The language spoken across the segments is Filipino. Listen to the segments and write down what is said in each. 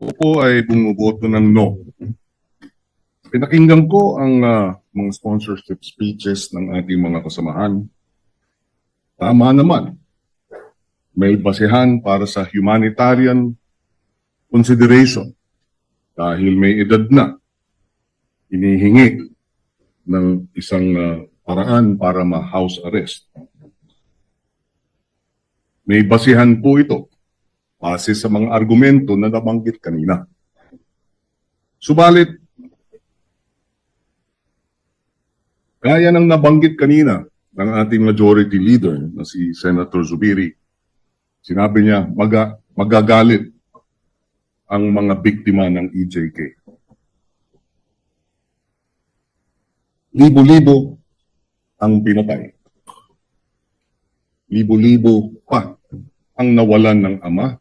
Ako ay bumuboto ng no. Pinakinggan ko ang ah, mga sponsorship speeches ng ating mga kasamahan. Tama naman. May basehan para sa humanitarian consideration dahil may edad na hinihingi ng isang ah, paraan para ma-house arrest. May basihan po ito base sa mga argumento na nabanggit kanina. Subalit, gaya ng nabanggit kanina ng ating majority leader na si Senator Zubiri, sinabi niya maga, magagalit ang mga biktima ng EJK. Libo-libo ang pinatay. Libo-libo pa ang nawalan ng ama,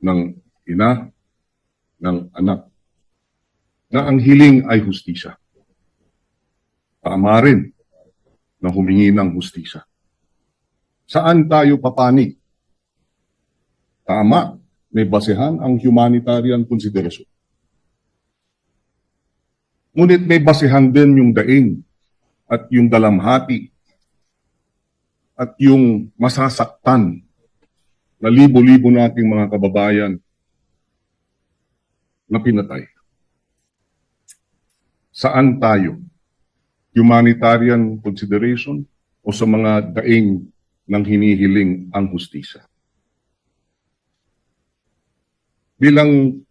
ng ina, ng anak, na ang hiling ay hustisya. Tama rin na humingi ng hustisya. Saan tayo papanig? Tama, may basehan ang humanitarian consideration. Ngunit may basehan din yung daing at yung dalamhati at yung masasaktan na libo-libo nating mga kababayan na pinatay. Saan tayo? Humanitarian consideration o sa mga daing ng hinihiling ang hustisya? Bilang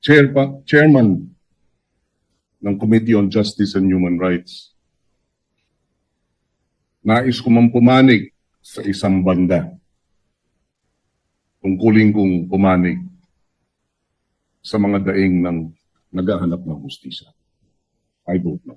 chair chairman ng Committee on Justice and Human Rights, nais ko man pumanig sa isang banda tungkulin kong pumanig sa mga daing ng naghahanap ng hustisya. I vote no.